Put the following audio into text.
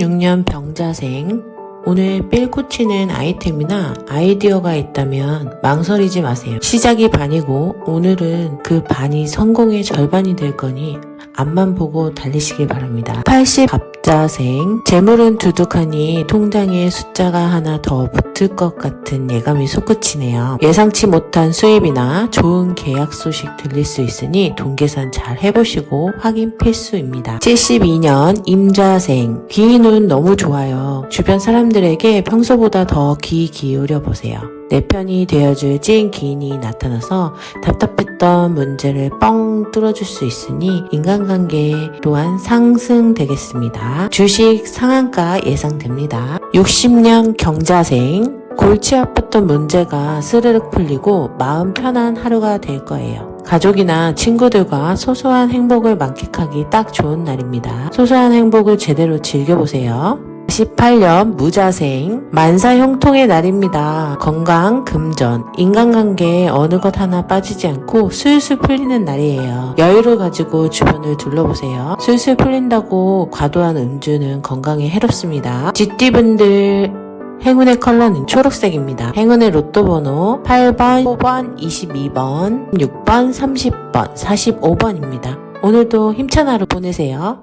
6년 병자생 오늘 삘 꽂히는 아이템이나 아이디어가 있다면 망설이지 마세요. 시작이 반이고 오늘은 그 반이 성공의 절반이 될 거니 앞만 보고 달리시길 바랍니다. 80 갑자생 재물은 두둑하니 통장에 숫자가 하나 더 붙을 것 같은 예감이 솟구치네요. 예상치 못한 수입이나 좋은 계약 소식 들릴 수 있으니 돈 계산 잘 해보시고 확인 필수입니다. 72년 임자생 귀인운 너무 좋아요. 주변 사람들에게 평소보다 더 귀 기울여 보세요. 내 편이 되어줄 찐 기인이 나타나서 답답했던 문제를 뻥 뚫어줄 수 있으니 인간관계 또한 상승되겠습니다. 주식 상한가 예상됩니다. 60년 경자생 골치 아팠던 문제가 스르륵 풀리고 마음 편한 하루가 될 거예요. 가족이나 친구들과 소소한 행복을 만끽하기 딱 좋은 날입니다. 소소한 행복을 제대로 즐겨보세요. 18년 무자생 만사 형통의 날입니다. 건강, 금전, 인간관계에 어느 것 하나 빠지지 않고 술술 풀리는 날이에요. 여유를 가지고 주변을 둘러보세요. 술술 풀린다고 과도한 음주는 건강에 해롭습니다. GT분들 행운의 컬러는 초록색입니다. 행운의 로또 번호 8번, 5번, 22번, 6번, 30번, 45번입니다. 오늘도 힘찬 하루 보내세요.